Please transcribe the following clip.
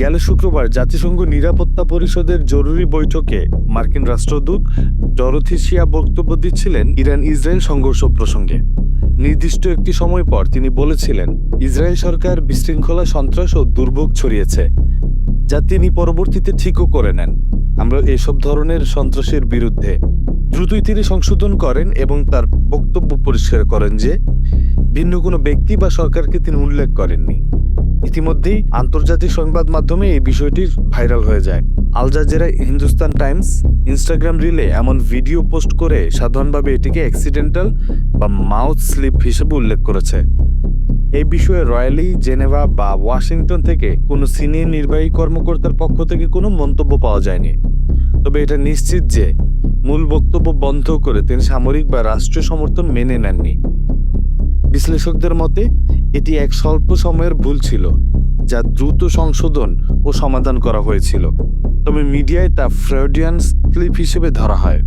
গেল শুক্রবার জাতিসংঘ নিরাপত্তা পরিষদের জরুরি বৈঠকে মার্কিন রাষ্ট্রদূত ডরথিসিয়া বক্তব্য দিচ্ছিলেন ইরান ইসরায়েল সংঘর্ষ প্রসঙ্গে। নির্দিষ্ট একটি সময় পর তিনি বলেছিলেন, ইসরায়েল সরকার বিশৃঙ্খলা, সন্ত্রাস ও দুর্ভোগ ছড়িয়েছে, যা তিনি পরবর্তীতে ঠিকও করে নেন। আমরা এসব ধরনের সন্ত্রাসের বিরুদ্ধে দ্রুতই তিনি সংশোধন করেন এবং তার বক্তব্য পরিষ্কার করেন যে, ভিন্ন কোনো ব্যক্তি বা সরকারকে তিনি উল্লেখ করেননি। ইতিমধ্যেই আন্তর্জাতিক সংবাদ মাধ্যমে এই বিষয়টি ভাইরাল হয়ে যায়। Al Jazeera, Hindustan Times, Instagram relay এমন ভিডিও পোস্ট করে সাধারণভাবে এটিকে অ্যাক্সিডেন্টাল বা মাউথ স্লিপ হিসেবে উল্লেখ করেছে। এই বিষয়ে রয়্যালি, জেনেভা বা ওয়াশিংটন থেকে কোনো সিনিয়র নির্বাহী কর্মকর্তার পক্ষ থেকে কোনো মন্তব্য পাওয়া যায়নি। তবে এটা নিশ্চিত যে মূল বক্তব্য বন্ধ করে তিনি সামরিক বা রাষ্ট্রীয় সমর্থন মেনে নেননি। বিশ্লেষকদের মতে, এটি এক স্বল্প সময়ের ভুল ছিল, যা দ্রুত সংশোধন ও সমাধান করা হয়েছিল। তবে মিডিয়ায় তা ফ্রডিয়ান স্লিপ হিসেবে ধরা হয়।